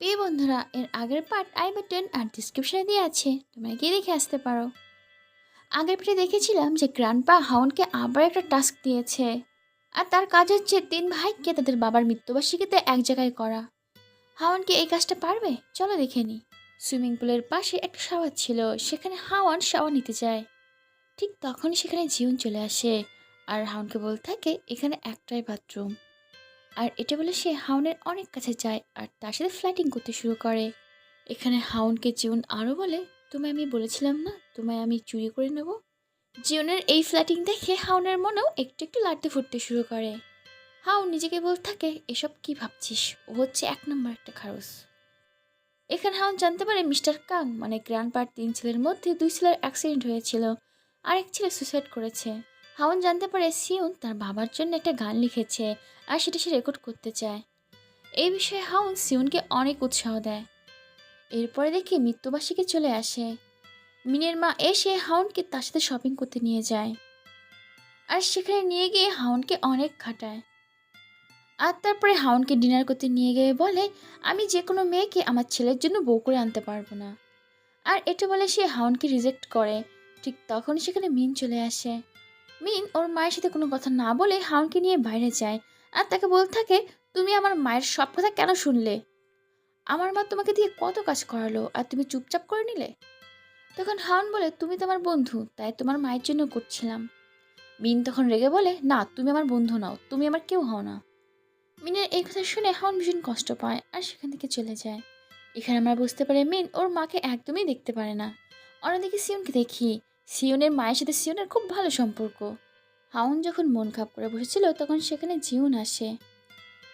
প্রিয় বন্ধুরা, এর আগের পার্ট আই বাটন আর ডিসক্রিপশনে দিয়ে আছে। তোমরা গিয়ে দেখে আসতে পারো। আগের পার্টে দেখেছিলাম যে গ্র্যান্ডপা হাউনকে আবার একটা টাস্ক দিয়েছে। আর তার কাজ হচ্ছে তিন ভাইকে তাদের বাবার মৃত্যুবার্ষিকীতে এক জায়গায় করা। হাওয়ান কি এই কাজটা পারবে? চলো দেখে নি। সুইমিং পুলের পাশে একটা শাওয়ার ছিল, সেখানে হাওয়ান শাওয়ার নিতে যায়। ঠিক তখনই সেখানে জিউন চলে আসে। আর হাউনকে বলতে থাকে, এখানে একটাই বাথরুম আর এটা বলে সে হাউনের অনেক কাছে যায় আর তার সাথে ফ্ল্যাটিং করতে শুরু করে। এখানে হাউনকে জিউন আরও বলে, তোমায় আমি বলেছিলাম না, তোমায় আমি চুরি করে নেব? জিউনের এই ফ্ল্যাটিং দেখে হাউনের মনেও একটু একটু লাড়তে ফুটতে শুরু করে। হাউন নিজেকে বলতে থাকে, এসব কি ভাবছিস? ও হচ্ছে এক নম্বর একটা খারস। এখানে হাউন জানতে পারে মিস্টার কাং মানে গ্র্যান্ড পার তিন ছেলের মধ্যে দুই ছেলের অ্যাক্সিডেন্ট হয়েছিল, আরেক ছেলে সুইসাইড করেছে। হাউন জানতে পারে সিউন তার বাবার জন্য একটা গান লিখেছে আর সেটা সে রেকর্ড করতে চায়। এই বিষয়ে হাউন সিউনকে অনেক উৎসাহ দেয়। এরপরে দেখি মৃত্যুবার্ষিকী চলে আসে। মিনের মা এসে হাউনকে তার সাথে শপিং করতে নিয়ে যায়। আর সেখানে নিয়ে গিয়ে হাউনকে অনেক খাটায়। আর তারপরে হাউনকে ডিনার করতে নিয়ে গিয়ে বলে, আমি যে কোনো মেয়েকে আমার ছেলের জন্য বউ করে আনতে পারব না। আর এটা বলে সে হাউনকে রিজেক্ট করে। ঠিক তখন সেখানে মিন চলে আসে। মিন ওর মায়ের সাথে কোনো কথা না বলে হাউনকে নিয়ে বাইরে যায় আর তাকে বলতে থাকে, তুমি আমার মায়ের সব কথা কেন শুনলে? আমার মা তোমাকে দিয়ে কত কাজ করালো আর তুমি চুপচাপ করে নিলে? তখন হাউন বলে, তুমি তো আমার বন্ধু, তাই তোমার মায়ের জন্য করছিলাম। মিন তখন রেগে বলে, না, তুমি আমার বন্ধু নাও, তুমি আমার কেউ হও না। মিনের এই কথা শুনে হাউন ভীষণ কষ্ট পায় আর সেখান থেকে চলে যায়। এখানে আমরা বুঝতে পারি মিন ওর মাকে একদমই দেখতে পারে না। অন্যদিকে সিউনকে দেখি সিউনের মায়ের সাথে সিউনের খুব ভালো সম্পর্ক। হাউন যখন মন খাপ করে বসেছিল, তখন সেখানে জিউন আসে।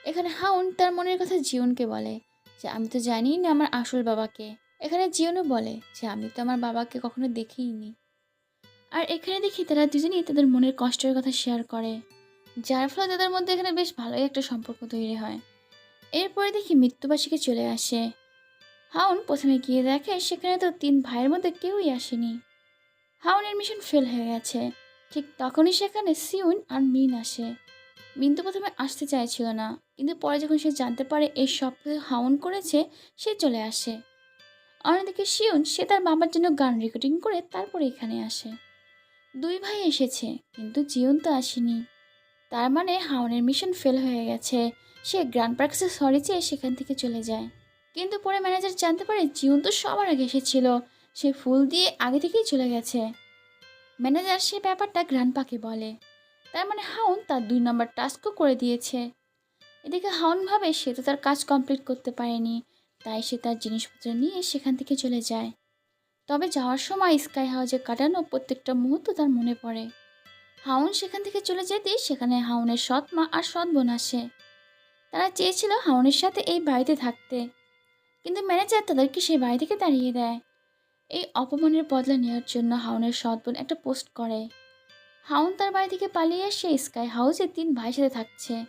এখানে হাউন তার মনের কথা জিউনকে বলে যে, আমি তো জানি না আমার আসল বাবাকে। এখানে জিউনও বলে যে, আমি তো আমার বাবাকে কখনো দেখিইনি আর এখানে দেখি তারা দুজনেই তাদের মনের কষ্টের কথা শেয়ার করে, যার ফলে তাদের মধ্যে এখানে বেশ ভালোই একটা সম্পর্ক তৈরি হয়। এরপরে দেখি মৃত্যুবাসীকে চলে আসে। হাউন প্রথমে গিয়ে দেখে সেখানে তো তিন ভাইয়ের মধ্যে কেউই আসেনি। হাউনের মিশন ফেল হয়ে গেছে। ঠিক তখনই সেখানে সিউন আর মিন আসে। মিন তো প্রথমে আসতে চাইছিল না, কিন্তু পরে যখন সে জানতে পারে এই সব কিছু হাউন করেছে, সে চলে আসে। অন্যদিকে শিউন সে তার বাবার জন্য গান রেকর্ডিং করে তারপরে এখানে আসে। দুই ভাই এসেছে, কিন্তু জিউন তো আসেনি। তার মানে হাউনের মিশন ফেল হয়ে গেছে। সে গ্র্যান্ড পার্কসে সরি চেয়ে সেখান থেকে চলে যায়। কিন্তু পরে ম্যানেজার জানতে পারে জিউন তো সবার আগে এসেছিল। সে ফুল দিয়ে আগে থেকেই চলে গেছে। ম্যানেজার সে ব্যাপারটা গ্র্যান্ডপাকে বলে। তার মানে হাউন তার দুই নম্বর টাস্কও করে দিয়েছে। এদিকে হাউন ভাবে সে তো তার কাজ কমপ্লিট করতে পারেনি, তাই সে তার জিনিসপত্র নিয়ে সেখান থেকে চলে যায়। তবে যাওয়ার সময় স্কাই হাউজে কাটানো প্রত্যেকটা মুহূর্ত তার মনে পড়ে। হাউন সেখান থেকে চলে যেতেই সেখানে হাউনের সৎ মা আর সৎ বোন আসে। তারা চেয়েছিল হাউনের সাথে এই বাড়িতে থাকতে, কিন্তু ম্যানেজার তাদেরকে সেই বাড়ি থেকে তাড়িয়ে দেয়। এই অপমানের বদলা নেওয়ার জন্য হাউনের সৎ বোন একটা পোস্ট করে। হাউন তার বাড়ি থেকে পালিয়ে এসে স্কাই হাউসে তিন ভাই সাথে থাকছে।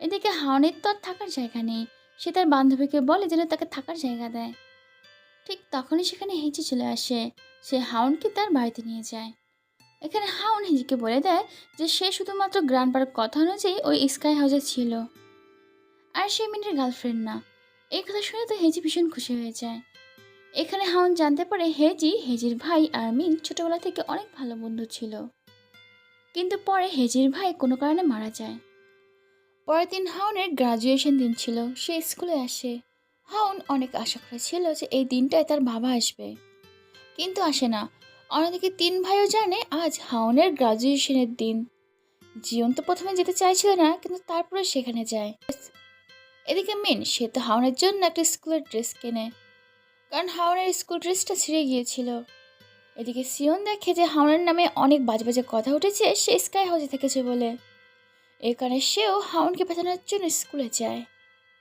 এদিকে হাউনের তো আর থাকার জায়গা নেই। সে তার বান্ধবীকে বলে যেন তাকে থাকার জায়গা দেয়। ঠিক তখনই সেখানে হেঁচে চলে আসে। সে হাউনকে তার বাড়িতে নিয়ে যায়। এখানে হাউন হেজিকে বলে দেয় যে সে শুধুমাত্র গ্রান্ড পার্ক কথা অনুযায়ী ওই স্কাই হাউসে ছিল। আর সে মিনের গার্লফ্রেন্ড না। এই কথা শুনে তো হেজি ভীষণ খুশি হয়ে যায়। এখানে হাউন জানতে পারে হেজি, হেজির ভাই আর মিন ছোটবেলা থেকে অনেক ভালো বন্ধু ছিল। কিন্তু পরে হেজির ভাই কোনো কারণে মারা যায়। পরের দিন হাউনের গ্রাজুয়েশন দিন ছিল, সে স্কুলে আসে। হাউন অনেক আশা করেছিল যে এই দিনটায় তার বাবা আসবে। কিন্তু আসে না। অন্যদিকে তিন ভাইও জানে আজ হাউনের গ্রাজুয়েশনের দিন। জিয়ন তো প্রথমে যেতে চাইছিল না, কিন্তু তারপরে সেখানে যায়। এদিকে মিন, সে তো হাউনের জন্য একটা স্কুলের ড্রেস কেনে। কারণ হাওড়ের স্কুল ড্রেসটা ছিঁড়ে গিয়েছিল। এদিকে সিয়ন দেখে যে হাওড়ের নামে অনেক বাজে বাজে কথা উঠেছে, সে স্কাই হাউসে থেকেছে বলে। এই কারণে সেও হাউনকে বাঁচানোর জন্য স্কুলে যায়।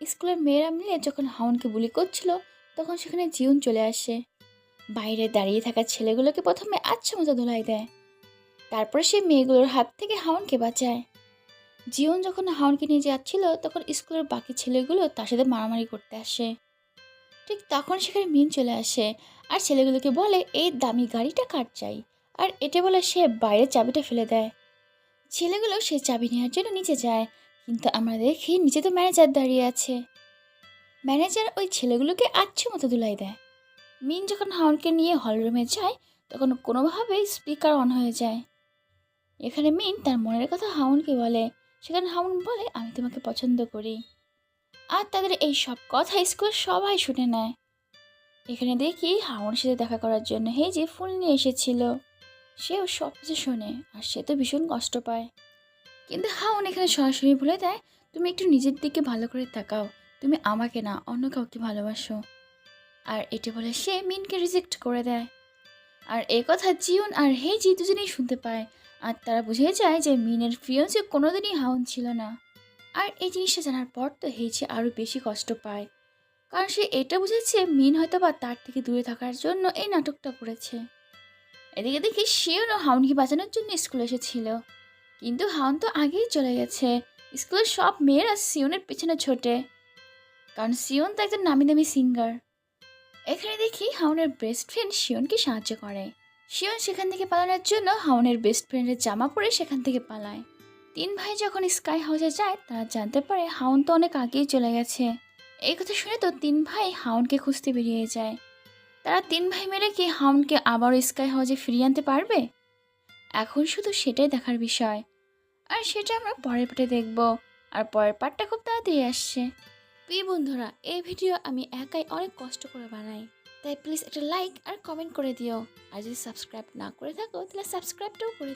স্কুলের মেয়েরা মিলে যখন হাউনকে বুলি করছিল, তখন সেখানে জিউন চলে আসে। বাইরে দাঁড়িয়ে থাকা ছেলেগুলোকে প্রথমে আচ্ছা মতো ধোলাই দেয়। তারপরে সে মেয়েগুলোর হাত থেকে হাউনকে বাঁচায়। জিউন যখন হাউনকে নিয়ে যাচ্ছিল, তখন স্কুলের বাকি ছেলেগুলো তার সাথে মারামারি করতে আসে। ঠিক তখন সেখানে মিন চলে আসে। আর ছেলেগুলোকে বলে, এই দামি গাড়িটা কার চাই? আর এটা বলে, সে বাইরে চাবিটা ফেলে দেয়। ছেলেগুলো সে চাবি নেওয়ার জন্য নিচে যায়। কিন্তু আমরা দেখি নিচে তো ম্যানেজার দাঁড়িয়ে আছে। ম্যানেজার ওই ছেলেগুলোকে আচ্ছু মতো দুলাই দেয়। মিন যখন হাউনকে নিয়ে হলরুমে যায়, তখন কোনোভাবেই স্পিকার অন হয়ে যায়। এখানে মিন তার মনের কথা হাউনকে বলে। সেখানে হাউন বলে, আমি তোমাকে পছন্দ করি। আর তাদের এই সব কথা স্কুলের সবাই শুনে নেয়। এখানে দেখি হাউনের সাথে দেখা করার জন্য হে যে ফুল নিয়ে এসেছিল। সেও সব কিছু শোনে আর সে তো ভীষণ কষ্ট পায়। কিন্তু হাউন এখানে সরাসরি বলে দেয়, তুমি একটু নিজের দিকে ভালো করে তাকাও। তুমি আমাকে না, অন্য কাউকে ভালোবাসো। আর এটি বলে সে মিনকে রিজেক্ট করে দেয়। আর এ কথা জিউন আর হেজি দুজনেই শুনতে পায়। আর তারা বুঝে যায় যে মিনের ফিয়ন্সে কোনোদিনই হাউন ছিল না। আর এই জিনিসটা জানার পর তো হেজি আরও বেশি কষ্ট পায়। কারণ সে এটা বুঝেছে, মিন হয়তো বা তার থেকে দূরে থাকার জন্য এই নাটকটা করেছে। এদিকে দেখি শিওনও হাউনকে বাঁচানোর জন্য স্কুলে এসেছিল। কিন্তু হাউন তো আগেই চলে গেছে। স্কুলের সব মেয়েরা সিওনের পেছনে ছোটে। কারণ সিওন তো একজন নামি দামি সিঙ্গার এখানে দেখি হাউনের বেস্ট ফ্রেন্ড শিওনকে সাহায্য করে। শিওন সেখান থেকে পালানোর জন্য হাউনের বেস্ট ফ্রেন্ডের জামা পরে সেখান থেকে পালায়। তিন ভাই যখন স্কাই হাউসে যায়, তারা জানতে পারে হাউন তো অনেক আগেই চলে গেছে। এই কথা শুনে তো তিন ভাই হাউনকে খুঁজতে বেরিয়ে যায়। তারা তিন ভাই মিলে কি হাউনকে আবারও স্কাই হাউসে ফিরিয়ে আনতে পারবে? এখন শুধু সেটাই দেখার বিষয়। আর সেটা আমরা পরের পাটে দেখব। আর পরের পার্টটা খুব তাড়াতাড়ি আসছে। প্রিয় বন্ধুরা, এই ভিডিও আমি একাই অনেক কষ্ট করে বানাই। তাই প্লিজ একটা লাইক আর কমেন্ট করে দিও। আর যদি সাবস্ক্রাইব না করে থাকো, তাহলে সাবস্ক্রাইবটাও করে